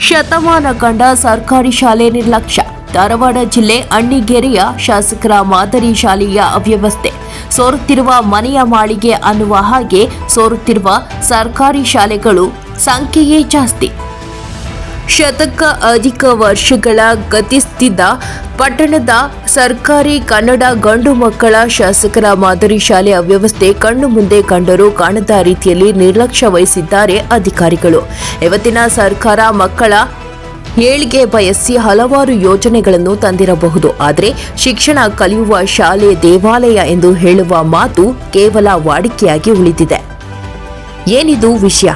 ಶತಮಾನ ಕಂಡ ಸರ್ಕಾರಿ ಶಾಲೆ ನಿರ್ಲಕ್ಷ್ಯ. ಧಾರವಾಡ ಜಿಲ್ಲೆ ಅಣ್ಣಿಗೆರೆಯ ಶಾಸಕರ ಮಾದರಿ ಶಾಲೆಯ ಅವ್ಯವಸ್ಥೆ. ಸೋರುತ್ತಿರುವ ಮನೆಯ ಮಾಳಿಗೆ ಅನ್ನುವ ಹಾಗೆ ಸೋರುತ್ತಿರುವ ಸರ್ಕಾರಿ ಶಾಲೆಗಳು ಸಂಖ್ಯೆಯೇ ಜಾಸ್ತಿ. ಶತಕ ಅಧಿಕ ವರ್ಷಗಳ ಗತಿಸ್ತಿದ್ದ ಪಟ್ಟಣದ ಸರ್ಕಾರಿ ಕನ್ನಡ ಗಂಡು ಮಕ್ಕಳ ಶಾಸಕರ ಮಾದರಿ ಶಾಲೆ ಅವ್ಯವಸ್ಥೆ ಕಣ್ಣು ಮುಂದೆ ಕಂಡರೂ ಕಾಣದ ರೀತಿಯಲ್ಲಿ ನಿರ್ಲಕ್ಷ್ಯ ವಹಿಸಿದ್ದಾರೆ ಅಧಿಕಾರಿಗಳು. ಇವತ್ತಿನ ಸರ್ಕಾರ ಮಕ್ಕಳ ಏಳಿಗೆ ಬಯಸಿ ಹಲವಾರು ಯೋಜನೆಗಳನ್ನು ತಂದಿರಬಹುದು. ಆದರೆ ಶಿಕ್ಷಣ ಕಲಿಯುವ ಶಾಲೆ ದೇವಾಲಯ ಎಂದು ಹೇಳುವ ಮಾತು ಕೇವಲ ವಾಡಿಕೆಯಾಗಿ ಉಳಿದಿದೆ. ಏನಿದು ವಿಷಯ?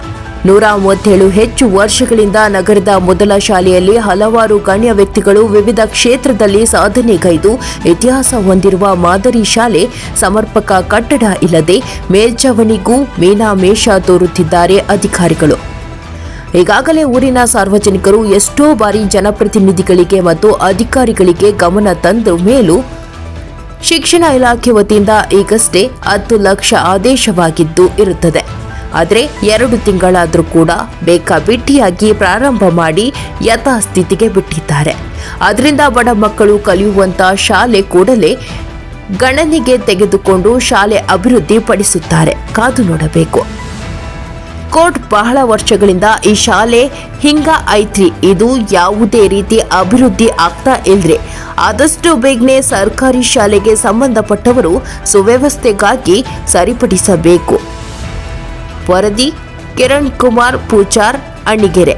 ನೂರ ಮೂವತ್ತೇಳು ಹೆಚ್ಚು ವರ್ಷಗಳಿಂದ ನಗರದ ಮೊದಲ ಶಾಲೆಯಲ್ಲಿ ಹಲವಾರು ಗಣ್ಯ ವ್ಯಕ್ತಿಗಳು ವಿವಿಧ ಕ್ಷೇತ್ರದಲ್ಲಿ ಸಾಧನೆಗೈದು ಇತಿಹಾಸ ಹೊಂದಿರುವ ಮಾದರಿ ಶಾಲೆ ಸಮರ್ಪಕ ಕಟ್ಟಡ ಇಲ್ಲದೆ ಮೇಲ್ಛಾವಣಿಗೂ ಮೀನಾಮೇಷ ತೋರುತ್ತಿದ್ದಾರೆ ಅಧಿಕಾರಿಗಳು. ಈಗಾಗಲೇ ಊರಿನ ಸಾರ್ವಜನಿಕರು ಎಷ್ಟೋ ಬಾರಿ ಜನಪ್ರತಿನಿಧಿಗಳಿಗೆ ಮತ್ತು ಅಧಿಕಾರಿಗಳಿಗೆ ಗಮನ ತಂದ ಮೇಲೂ. ಶಿಕ್ಷಣ ಇಲಾಖೆ ವತಿಯಿಂದ ಈಗಷ್ಟೇ ಹತ್ತು ಲಕ್ಷ ಆದೇಶವಾಗಿದ್ದು ಇರುತ್ತದೆ. ಆದರೆ ಎರಡು ತಿಂಗಳಾದರೂ ಕೂಡ ಬೇಕಾಬಿಟ್ಟಿಯಾಗಿ ಪ್ರಾರಂಭ ಮಾಡಿ ಯಥಾಸ್ಥಿತಿಗೆ ಬಿಟ್ಟಿದ್ದಾರೆ. ಅದರಿಂದ ಬಡ ಮಕ್ಕಳು ಕಲಿಯುವಂಥ ಶಾಲೆ ಕೂಡಲೇ ಗಣನೆಗೆ ತೆಗೆದುಕೊಂಡು ಶಾಲೆ ಅಭಿವೃದ್ಧಿ ಪಡಿಸುತ್ತಾರೆ. ಕಾದು ನೋಡಬೇಕು. ಕೋರ್ಟ್ ಬಹಳ ವರ್ಷಗಳಿಂದ ಈ ಶಾಲೆ ಹಿಂಗ ಐತ್ರಿ. ಇದು ಯಾವುದೇ ರೀತಿ ಅಭಿವೃದ್ಧಿ ಆಗ್ತಾ ಇಲ್ರಿ. ಆದಷ್ಟು ಬೇಗನೆ ಸರ್ಕಾರಿ ಶಾಲೆಗೆ ಸಂಬಂಧಪಟ್ಟವರು ಸುವ್ಯವಸ್ಥೆಗಾಗಿ ಸರಿಪಡಿಸಬೇಕು. ವರದಿ ಕಿರಣ್ ಕುಮಾರ್ ಪೂಜಾರ್ ಅಣ್ಣಿಗೆರೆ